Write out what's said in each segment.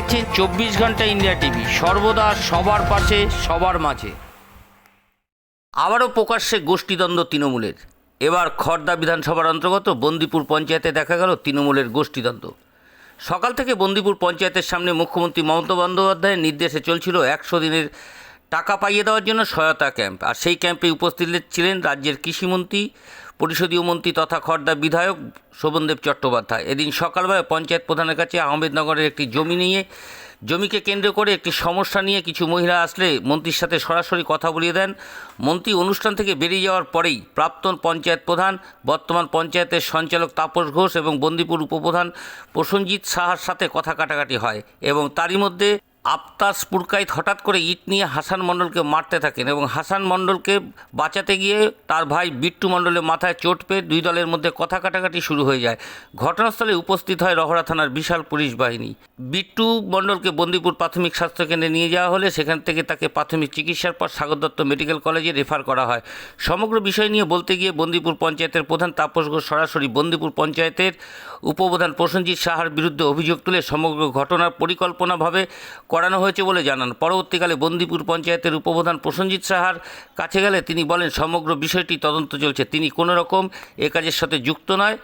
দেখছেন চব্বিশ ঘণ্টা ইন্ডিয়া টিভি। সর্বদা সবার পাশে, সবার মাঝে। আবারও প্রকাশ্যে গোষ্ঠীদ্বন্দ্ব তৃণমূলের। এবার খড়দা বিধানসভার অন্তর্গত বন্দিপুর পঞ্চায়েতে দেখা গেল তৃণমূলের গোষ্ঠীদ্বন্দ্ব। সকাল থেকে বন্দিপুর পঞ্চায়েতের সামনে মুখ্যমন্ত্রী মমতা বন্দ্যোপাধ্যায়ের নির্দেশে চলছিল একশো দিনের টাকা পাইয়ে দেওয়ার জন্য সহায়তা ক্যাম্প। আর সেই ক্যাম্পে উপস্থিত ছিলেন রাজ্যের কৃষিমন্ত্রী পরিষদীয় মন্ত্রী তথা খড়দা বিধায়ক শোভনদেব চট্টোপাধ্যায়। এদিন সকালবেলা পঞ্চায়েত প্রধানের কাছে আহমেদনগরের একটি জমি নিয়ে, জমিকে কেন্দ্র করে একটি সমস্যা নিয়ে কিছু মহিলা আসলে মন্ত্রীর সাথে সরাসরি কথা বলিয়ে দেন। মন্ত্রী অনুষ্ঠান থেকে বেরিয়ে যাওয়ার পরেই প্রাক্তন পঞ্চায়েত প্রধান, বর্তমান পঞ্চায়েতের সঞ্চালক তাপস ঘোষ এবং বন্দিপুর উপপ্রধান প্রসঞ্জিৎ সাহার সাথে কথা কাটাকাটি হয় এবং তারই মধ্যে আফতাস পুরকাইত হঠাৎ করে ইট নিয়ে হাসান মণ্ডলকে মারতে থাকেন এবং হাসান মণ্ডলকে বাঁচাতে গিয়ে তার ভাই বিট্টু মণ্ডলের মাথায় চোট পেয়ে দুই দলের মধ্যে কথা কাটাকাটি শুরু হয়ে যায়। ঘটনাস্থলে উপস্থিত হয় রহরা থানার বিশাল পুলিশ বাহিনী। বিট্টু মণ্ডলকে বন্দিপুর প্রাথমিক স্বাস্থ্যকেন্দ্রে নিয়ে যাওয়া হলে সেখান থেকে তাকে প্রাথমিক চিকিৎসার পর সাগর দত্ত মেডিকেল কলেজে রেফার করা হয়। সমগ্র বিষয় নিয়ে বলতে গিয়ে বন্দিপুর পঞ্চায়েতের প্রধান তাপস ঘোষ সরাসরি বন্দিপুর পঞ্চায়েতের উপপ্রধান প্রসেনজিৎ সাহার বিরুদ্ধে অভিযোগ তুলে সমগ্র ঘটনার পরিকল্পনাভাবে করানো হয়েছে বলে জানান। পরবর্তীকালে বন্দিপুর পঞ্চায়েতের উপপ্রধান প্রসেনজিৎ সাহার কাছে গেলে তিনি বলেন, সমগ্র বিষয়টি তদন্ত চলছে। তিনি কোনো রকম এ কাজের সাথে যুক্ত নয়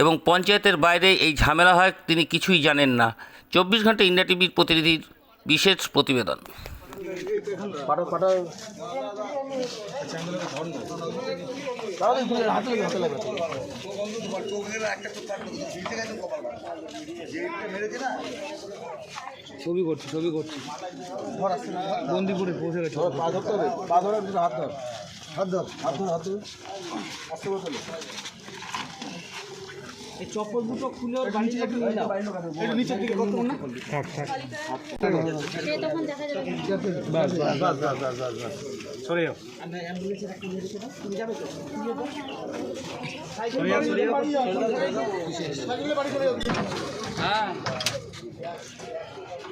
এবং পঞ্চায়েতের বাইরে এই ঝামেলা হয়, তিনি কিছুই জানেন না। চব্বিশ ঘণ্টা ইন্ডিয়া টিভির প্রতিনিধির বিশেষ প্রতিবেদন। হাতে হাতে ছবি করছি ছবি করছি। বন্দিপুরে পৌঁছে গেছে। ধর, পা ধরতে হবে। পা ধরে দুটো হাত ধর। হাত ধর হাত ধর হাত ধর। আস্তে এই চপ্পল দুটো খুলে ওর বাড়ি একটু নিচের দিকে কত না সে তখন দেখা যাবে। বাস বাস বাস বাস বাস বাস বাস। সরে যাও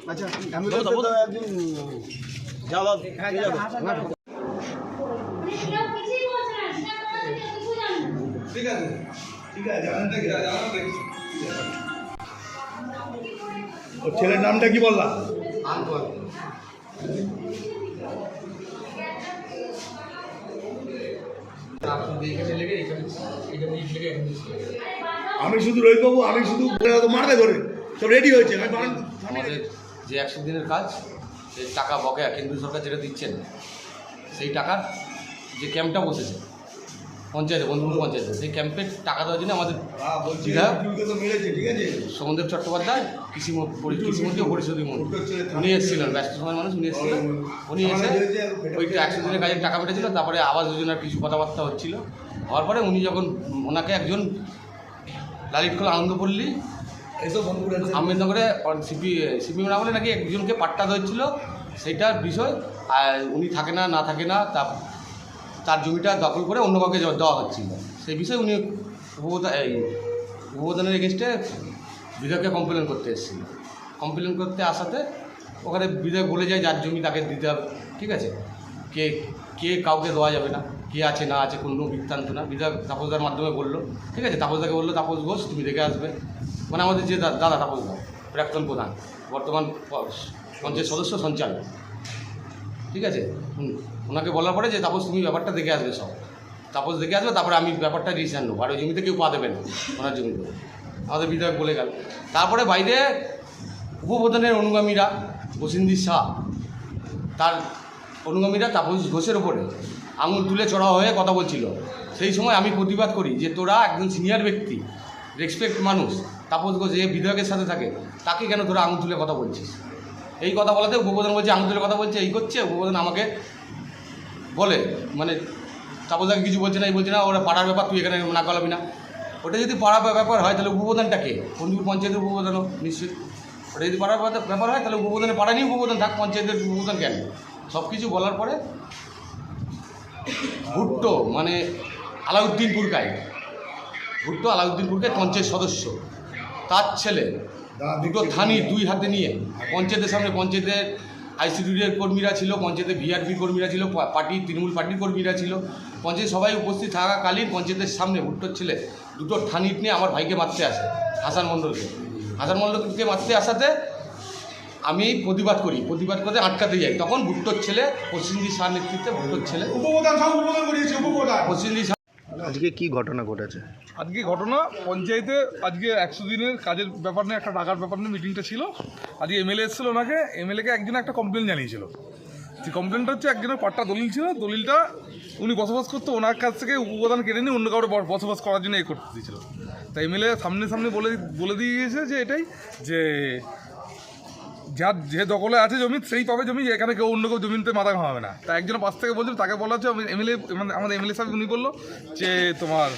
আচ্ছা হ্যাঁ ঠিক আছে ঠিক আছে ছেলের নামটা কি বললাম আমি শুধু রোহিত বাবু আমি শুধু মারবে ধরে সব রেডি হয়েছে আমি আমাদের যে একশো দিনের কাজ সেই টাকা বকেয়া কেন্দ্রীয় সরকার যেটা দিচ্ছেন সেই টাকার যে ক্যাম্পটা বসেছে। পঞ্চায়েতে বন্ধুপুর পঞ্চায়েতে। সেই ক্যাম্পের টাকা দেওয়ার জন্য আমাদের হ্যাঁ, বিধায়ক সমুদ্র চট্টোপাধ্যায় কৃষি মন- কৃষিমন্ত্রী ও মন্ত্রী। উনি এসেছিলেন ব্যস্ত সময় মানুষ উনি এসেছিলেন। উনি এসে ওই একশো দিনের কাজের টাকা পেটেছিল তারপরে আবাস যোজনার কিছু কথাবার্তা হচ্ছিল। হওয়ার পরে উনি যখন ওনাকে একজন লালিতখোলা আনন্দপল্লী। আহমেদনগরে সিপি সিপি আমলে নাকি একজনকে পাট্টা ধরছিল সেইটার বিষয় আর উনি থাকে না না থাকে না তা তার জমিটা দখল করে অন্য কাউকে দেওয়া- হচ্ছিল। সেই বিষয়ে উনি উপপ্রধানের এগেনস্টে বিধায়ককে কমপ্লেন করতে এসেছিল। কমপ্লেন করতে আসাতে ওখানে বিধায়ক বলে যায়, যার জমি তাকে দিতে হবে। ঠিক আছে? কে কে কাউকে দেওয়া যাবে না। কে আছে, না আছে, কোনো বৃত্তান্ত না। বিধায়ক তাপসদার মাধ্যমে বলল। ঠিক আছে? তাপসদাকে বলল, তাপস ঘোষ, তুমি দেখে আসবে। মানে আমাদের যে দাদা তাপসদা, প্রাক্তন প্রধান, বর্তমান পঞ্চায়েত সদস্য সঞ্চালক। ঠিক আছে? ওনাকে বলার পরে যে, তাপস, তুমি ব্যাপারটা দেখে আসবে সব। তাপস দেখে আসবে, তারপরে আমি ব্যাপারটা ডিসিশন নেব। আর ওই জমিতে কেউ পা দেবে না, ওনার জমিতে আমাদের বিধায়ক বলে গেল। তারপরে বাইরে উপপ্রধানের অনুগামীরা বসিন্দি শাহ, তার অনুগামীরা তাপস ঘোষের ওপরে আঙুল তুলে চড়া হয়ে কথা বলছিল। সেই সময় আমি প্রতিবাদ করি যে, তোরা একজন সিনিয়র ব্যক্তি রেসপেক্ট মানুষ, তাপস ঘোষ যে বিধায়কের সাথে থাকে, তাকে কেন তোরা আঙুল তুলে কথা বলছিস? এই কথা বলাতে উপপ্রধান বলছে আঙুল কথা বলছে, এই করছে উপপ্রধান আমাকে বলে। মানে তাপসদাকে কিছু বলছে না, এই বলছে না, ওরা পাড়ার ব্যাপার, তুই এখানে না গলাবি না। ওটা যদি পাড়ার ব্যাপার হয়, তাহলে উপপ্রধানটা কে পঞ্চায়েতের উপপ্রধানও নিশ্চিত ওটা যদি পাড়ার ব্যাপার- হয়, তাহলে উপপ্রধানের পাড়া নিয়ে উপপ্রধান থাক, পঞ্চায়েতের উপপ্রধান কেন? সব কিছু বলার পরে ভুট্টো মানে আলাউদ্দিন পুরকাই ভুট্টো আলাউদ্দিন পুরকাই পঞ্চায়েত সদস্য, তার ছেলে দুটো থানি দুই হাতে নিয়ে পঞ্চায়েতের সামনে পঞ্চায়েতের আইসিডিউর কর্মীরা ছিল পঞ্চায়েতের ভিআরপি কর্মীরা ছিল পার্টি তৃণমূল পার্টির কর্মীরা ছিল। পঞ্চায়েত সবাই উপস্থিত থাকাকালীন পঞ্চায়েতের সামনে ভুট্টোর ছেলে দুটো থানিট নিয়ে আমার ভাইকে মারতে আসে হাসান মণ্ডলকে। হাসান মণ্ডলকে মারতে আসাতে আমি প্রতিবাদ করি প্রতিবাদ করতে আটকাতে যাই। তখন ভুট্টোর ছেলে প্রসেনজিৎ শাহ নেতৃত্বে ভুট্টোর ছেলে উপপ্রধান সব আজকে কি ঘটনা ঘটেছে? আজকে ঘটনা, পঞ্চায়েতে আজকে একশো দিনের কাজের ব্যাপার নিয়ে, একটা টাকার ব্যাপার নিয়ে মিটিংটা ছিল। আজকে এমএলএ এসেছিল ওনাকে এমএলএকে একজন একটা কমপ্লেন জানিয়েছিল। যে কমপ্লেনটা হচ্ছে একজনের পাট্টা দলিল ছিল, দলিলটা উনি বসবাস করতো, ওনার কাছ থেকে উপদান কেটে নিয়ে অন্য কাউকে বসবাস করার জন্য এ করতে দিয়েছিল। তাই এমএলএ সামনে সামনে বলে বলে দিয়ে গিয়েছে যে এটাই, যে যার যে দখলে আছে জমি, সেই পাবে জমি, এখানে কেউ অন্য কেউ জমিতে মাথা ঘামাবে না। তা একজন পাশ থেকে বলছিল তাকে বলা হচ্ছে এমএলএ মানে আমাদের এমএলএ সাহেব উনি বলল যে, তোমার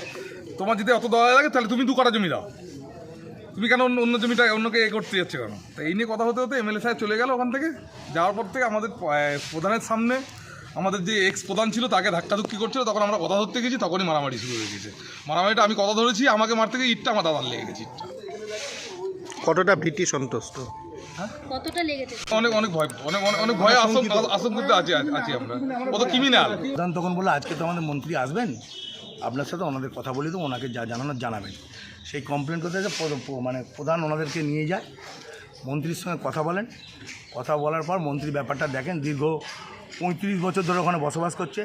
তোমার যদি অত দেওয়া লাগে, তাহলে তুমি দু কাটা জমি দাও। তুমি কেন অন্য অন্য জমিটা, অন্যকে এ করতে যাচ্ছে কেন? তো এই নিয়ে কথা হতে হতে এমএলএ সাহেব চলে গেল ওখান থেকে। যাওয়ার পর থেকে আমাদের প্রধানের সামনে আমাদের যে এক্স প্রধান ছিল, তাকে ধাক্কাধুক্কি করছিল। তখন আমরা কথা ধরতে গেছি, তখনই মারামারি শুরু হয়ে গেছে। মারামারিটা আমি কথা ধরেছি, আমাকে মারতে গিয়ে ইটটা আমার দাদার লেগে গেছে ইটটা। কতটা ভীতি সন্তুষ্ট? কতটা লেগেছে? অনেক অনেক ভয় অনেক ভয়ে আশঙ্কা আশঙ্কিত। আছি আছি আমরা। ও তো ক্রিমিনাল প্রধান তখন বলল আজকে তো আমাদের মন্ত্রী আসবেন। আপনার সাথে ওনাদের কথা বলি তো ওনাকে যা জানানোর জানাবেন। সেই কমপ্লেন করতে মানে প্রধান ওনাদেরকে নিয়ে যায় মন্ত্রীর সঙ্গে কথা বলেন। কথা বলার পর মন্ত্রী ব্যাপারটা দেখেন দীর্ঘ পঁয়ত্রিশ বছর ধরে ওখানে বসবাস করছে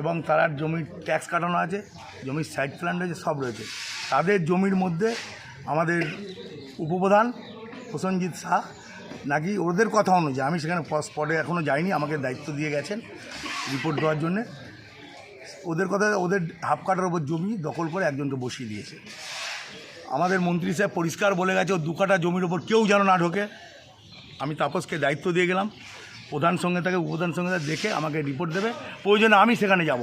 এবং তার জমির ট্যাক্স কাটানো আছে জমির সাইড প্ল্যান রয়েছে সব রয়েছে। তাদের জমির মধ্যে আমাদের উপপ্রধান প্রসেনজিৎ শাহ নাকি ওদের কথা অনুযায়ী, আমি সেখানে স্পটে এখনও যাইনি, আমাকে দায়িত্ব দিয়ে গেছেন রিপোর্ট দেওয়ার জন্যে। ওদের কথা, ওদের হাফ কাটার ওপর জমি দখল করে একজনকে বসিয়ে দিয়েছে। আমাদের মন্ত্রী সাহেব পরিষ্কার বলে গেছে, ও দু কাটা জমির ওপর কেউ যেন না ঢোকে। আমি তাপসকে দায়িত্ব দিয়ে গেলাম, প্রধান সঙ্গে তাকে উপপ্রধান সঙ্গে দেখে আমাকে রিপোর্ট দেবে। প্রয়োজনে আমি সেখানে যাব।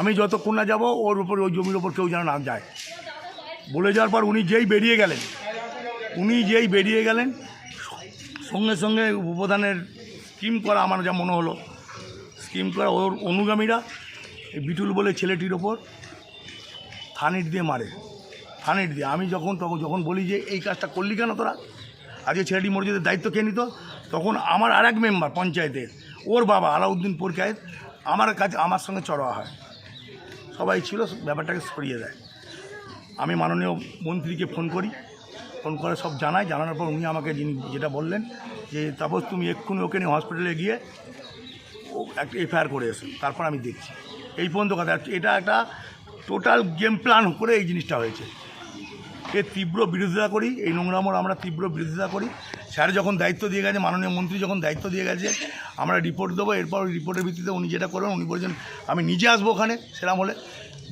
আমি যতক্ষণ না যাব, ওর উপর, ওই জমির ওপর কেউ যেন না যায়। বলে যাওয়ার পর উনি যেই বেরিয়ে গেলেন, উনি যেই বেরিয়ে গেলেন সঙ্গে সঙ্গে উপপ্রধানের স্কিম করা আমার যা মনে হলো। স্কিম করা ওর অনুগামীরা, এই বিটুল বলে ছেলেটির ওপর থানিট দিয়ে মারে থানিট দিয়ে। আমি যখন তখন যখন বলি যে, এই কাজটা করলি কেন তোরা? আজকে ছেলেটি মসজিদের দায়িত্ব কে নিত? তখন আমার আরেক মেম্বার পঞ্চায়েতের, ওর বাবা আলাউদ্দিন পরকায়েত আমার কাছে, আমার সঙ্গে চড়া হয়। সবাই ছিল, ব্যাপারটাকে সরিয়ে দেয়। আমি মাননীয় মন্ত্রীকে ফোন করি। ফোন করে সব জানাই জানানোর পর উনি আমাকে যিনি যেটা বললেন যে তারপর তুমি এক্ষুনি ওকে নিয়ে হসপিটালে গিয়ে ও একটা এফআইআর করে এসো। তারপর আমি দেখছি। এই পর্যন্ত কথা। এটা একটা টোটাল গেম প্ল্যান করে এই জিনিসটা হয়েছে। এর তীব্র বিরোধিতা করি, এই নোংরামোর আমরা তীব্র বিরোধিতা করি। স্যার যখন দায়িত্ব দিয়ে গেছে, মাননীয় মন্ত্রী যখন দায়িত্ব দিয়ে গেছে, আমরা রিপোর্ট দেবো। এরপর রিপোর্টের ভিত্তিতে উনি যেটা করবেন, উনি বলছেন, আমি নিজে আসব ওখানে, সেরাম হলে।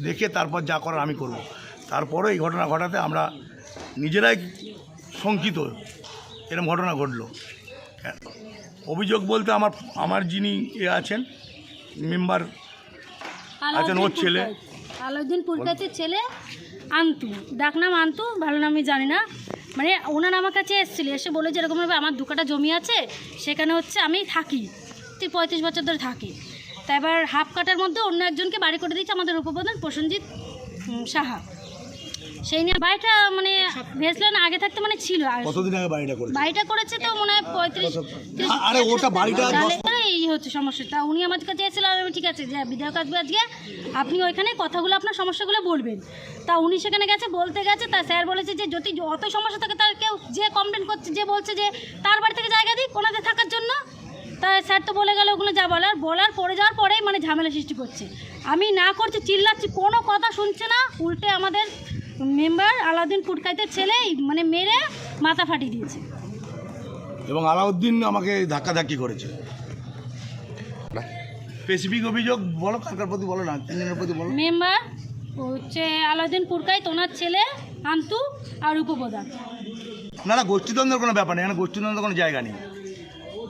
দেখে তারপর যা করার আমি করব। তারপরে এই ঘটনা ঘটাতে আমরা নিজেরাই শঙ্কিত এরকম ঘটনা ঘটলো। হ্যাঁ। অভিযোগ বলতে আমার আমার যিনি এ আছেন মেম্বার আচ্ছা, ওর ছেলে? আলাউদ্দিন পুরকাতের ছেলে আন্তু। ডাকনাম আন্তু ভালো নাম আমি জানি না। মানে ওনার আমার কাছে এসেছিল এসে বলে যে এরকমভাবে আমার দু কাটা জমি আছে সেখানে হচ্ছে আমি থাকি। তুই পঁয়ত্রিশ বছর ধরে থাকি। তা এবার হাফ কাটার মধ্যে অন্য একজনকে বাড়ি করে দিয়েছে আমাদের উপপ্রধান প্রসেনজিৎ সাহা। সেই নিয়ে বাড়িটা মানে ভেসলেন আগে থাকতে মানে ছিল। কতদিন আগে বাড়িটা করে বাড়িটা করেছে তো মনে হয় পঁয়ত্রিশ ত্রিশ- আরে ওটা বাড়িটা এই হচ্ছে সমস্যা তা উনি আমার কাছে এসেছিলেন আমি ঠিক আছে যে বিধায়ক আসবে আজকে আপনি ওইখানে কথাগুলো আপনার সমস্যাগুলো বলবেন। তা উনি সেখানে গেছে বলতে গেছে তা স্যার বলেছে যে যদি অত সমস্যা থাকে তার কেউ যে কমপ্লেন করছে যে বলছে যে তার বাড়ি থেকে জায়গা দিক ওনাদের থাকার জন্য তা স্যার তো বলে গেল ওগুলো যা বলার। বলার পরে যাওয়ার পরেই মানে ঝামেলা সৃষ্টি করছে। আমি না করছি চিল্লাচ্ছি কোনো কথা শুনছে না উল্টে আমাদের মেম্বার আলাউদ্দিন পুটকাইতের ছেলে মানে মেরে মাথা ফাটিয়ে দিয়েছে। এবং আলাউদ্দিন আমাকে ধাক্কাধাক্কি করেছে। স্পেসিফিক অভিযোগ বলো কার প্রতি বলো না তিনজনের প্রতি বলো। মেম্বার হচ্ছে আলাউদ্দিন পুরকাই তোনার ছেলে আন্তু আর উপপ্রধান। না না গোষ্ঠীদ্বন্দ্বের কোনো ব্যাপার নেই এখানে গোষ্ঠীদ্বন্দ্বের কোনো জায়গা নেই।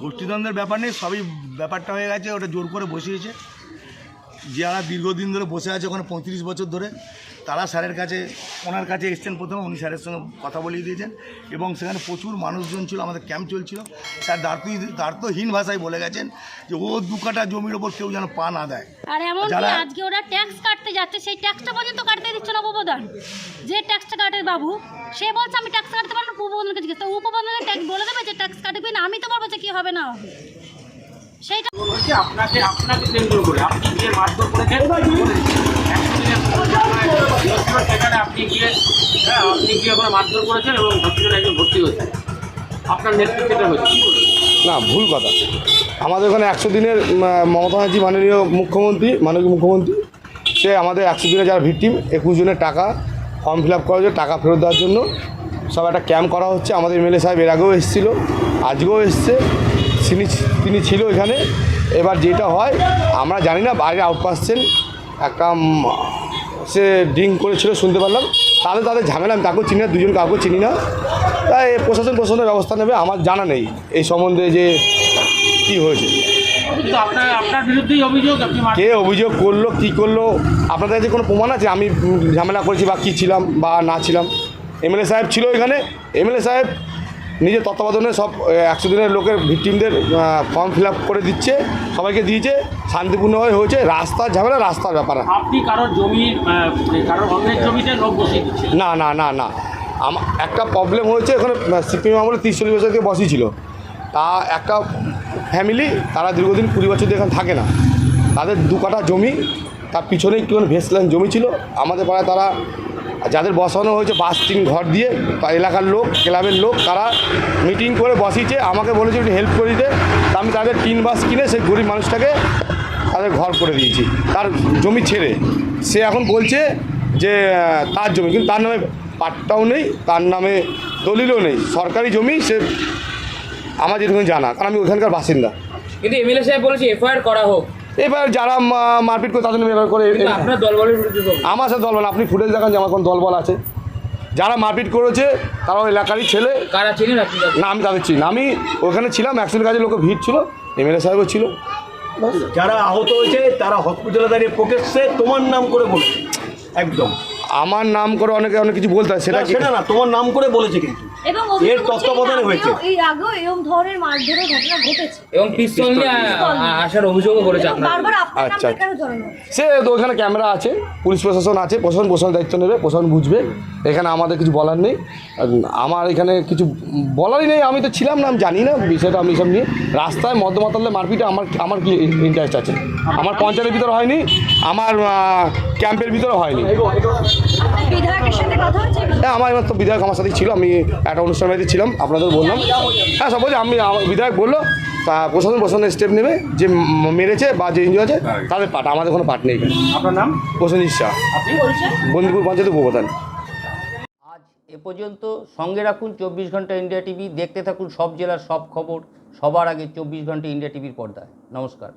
গোষ্ঠীদ্বন্দ্বের ব্যাপার নেই সবই ব্যাপারটা হয়ে গেছে ওটা জোর করে বসিয়েছে। যারা দীর্ঘদিন ধরে বসে আছে ওখানে পঁয়ত্রিশ বছর ধরে তারা স্যারের কাছে ওনার কাছে এসছেন প্রথমে উনি স্যারের সঙ্গে কথা বলিয়ে দিয়েছেন। এবং সেখানে প্রচুর মানুষজন ছিল আমাদের ক্যাম্প চলছিল। স্যার দার্থ দার্থহীন ভাষায় বলে গেছেন যে ও দু কাটা জমির ওপর কেউ যেন পা না দেয়। আর এমনকি যারা- আজকে ওরা ট্যাক্স কাটতে যাচ্ছে সেই ট্যাক্সটা পর্যন্ত কাটতে দিচ্ছে না উপপ্রধান। যে ট্যাক্সটা কাটে বাবু সে বলছে আমি ট্যাক্স কাটতে পারব না। উপপ্রধানকে জিজ্ঞেস তো উপপ্রধানের ট্যাক্স বলে দেবে যে ট্যাক্স কাটবে না? আমি তো বলব যে কী হবে না হবে? সেইটা আপনাকে আপনাকে কেন্দ্র করে আপনি গিয়ে মারধর করেছেন? সেখানে আপনি গিয়ে হ্যাঁ আপনি গিয়ে ওখানে মারধর করেছেন এবং হসপিটালে একজন ভর্তি হয়েছেন আপনার নেতৃত্বে হয়েছে। না ভুল কথা। আমাদের ওখানে একশো দিনের মমতা ব্যানার্জি মাননীয় মুখ্যমন্ত্রী মাননীয় মুখ্যমন্ত্রী সে আমাদের একশো দিনে যারা ভিকটিম একুশ জনের টাকা ফর্ম ফিল আপ করা জন্য টাকা ফেরত দেওয়ার জন্য। সব একটা ক্যাম্প করা হচ্ছে। আমাদের এমএলএ সাহেব এর আগেও এসেছিল আজকেও এসছে। তিনি তিনি ছিল এখানে। এবার যেটা হয় আমরা জানি না বাইরে আউট পাচ্ছেন। একটা সে ড্রিঙ্ক করেছিল শুনতে পারলাম। তাহলে তাদের ঝামেলা আমি তাকেও চিনি না দুজন কাউকে চিনি না। তাই প্রশাসন প্রশাসনের ব্যবস্থা নেবে আমার জানা নেই এই সম্বন্ধে যে কি হয়েছে। কে অভিযোগ করল কি করল আপনাদের কাছে কোনো প্রমাণ আছে? আমি ঝামেলা করেছি বা কী ছিলাম বা না ছিলাম। এমএলএ সাহেব ছিল এখানে। এমএলএ সাহেব নিজের তত্ত্বাবধানে সব একশো দিনের লোকের ভিকটিমদের ফর্ম ফিল আপ করে দিচ্ছে সবাইকে দিয়েছে শান্তিপূর্ণভাবে হয়েছে রাস্তার ঝামেলা রাস্তার ব্যাপার। আপনি কারোর জমি কারোর অন্যের জমিতে লোক বসিয়ে না না না না। আমার একটা প্রবলেম হয়েছে এখানে সিপিএম আমলে তিরিশ চল্লিশ বছর থেকে বসই ছিল। তা একটা ফ্যামিলি তারা দীর্ঘদিন কুড়ি বছর ধরে এখানে থাকে না। তাদের দু কাঠা জমি তার পিছনে একটুখানি ভেসলেন জমি ছিল। আমাদের পাড়ায় তারা যাদের বসানো হয়েছে বাস তিন ঘর দিয়ে এলাকার লোক, ক্লাবের লোক, তারা মিটিং করে বসিয়েছে, আমাকে বলেছে একটু হেল্প করে দিতে। আমি তাদের তিন বাস কিনে সেই গরিব মানুষটাকে তাদের ঘর করে দিয়েছি। তার জমি ছেড়ে। সে এখন বলছে যে তার জমি, কিন্তু তার নামে পাট্টাও নেই, তার নামে দলিলও নেই। সরকারি জমি, সে আমার যেটুকু জানা, কারণ আমি ওখানকার বাসিন্দা। কিন্তু এমএলএ সাহেব বলেছে, এফআইআর করা হোক। এবার যারা মা- মারপিট করে তাদের ব্যবহার করে। আমার সাথে দলবল আপনি ফুটেজ দেখান যে আমার কোন দলবল আছে। যারা মারপিট করেছে তারা ওই এলাকারই ছেলে। কারা চেনেন না আমি তাদের চিনি না। আমি ওখানে ছিলাম একশোর কাজে লোকের ভিড় ছিল এম এল এ সাহেবও ছিল। যারা আহত হয়েছে তারা হসপিটালে দাঁড়িয়ে প্রকেশে তোমার নাম করে বলেছে। একদম। আমার নাম করে অনেকে অনেক কিছু বলতে হয় সেটা কি? সেটা না তোমার নাম করে বলেছে কিন্তু। এবং এর অভিযোগ হচ্ছে তত্ত্বাবধানে এর হয়েছে। এই আগেও এরকম ধরনের মারধরের ঘটনা ঘটেছে। এবং পিস্তল নিয়ে আ- আ- আসার অভিযোগও করেছে এবং আপনার। বারবার আপনার নাম আচ্ছা, জড়ানো হচ্ছে? সে তো ওখানে ক্যামেরা আছে পুলিশ প্রশাসন আছে প্রশাসন প্রশাসন দায়িত্ব নেবে প্রশাসন বুঝবে। এখানে আমাদের কিছু বলার নেই। আর আমার এখানে কিছু বলারই নেই আমি তো ছিলাম না আমি জানি না বিষয়টা আমি সব নিয়ে রাস্তায় মদ্য মাতালে মারপিটে আমার আমার কি ইন্টারেস্ট আছে? আমার পঞ্চায়েতের ভিতরে হয়নি আমার আহ, ক্যাম্পের ভিতরে হয়নি। বিধায়কের সাথে কথা হচ্ছে হ্যাঁ আমার এবার তো বিধায়ক আমার সাথে ছিল আমি একটা অনুষ্ঠান বাড়িতে ছিলাম আপনাদের বললাম। হ্যাঁ সব বলছে আমি বিধায়ক বলল তা প্রশাসন প্রশাসনের স্টেপ নেবে যে মেরেছে বা যে ইঞ্জুরি আছে তাদের পাট আমাদের কোনো পাট নেই আপনার নাম? প্রসেনজিৎ শাহ বন্দিপুর পঞ্চায়েত উপপ্রধান। আজ এ পর্যন্ত সঙ্গে রাখুন চব্বিশ ঘণ্টা ইন্ডিয়া টিভি দেখতে থাকুন সব জেলার সব খবর সবার আগে চব্বিশ ঘণ্টা ইন্ডিয়া টিভির পর্দায়। নমস্কার।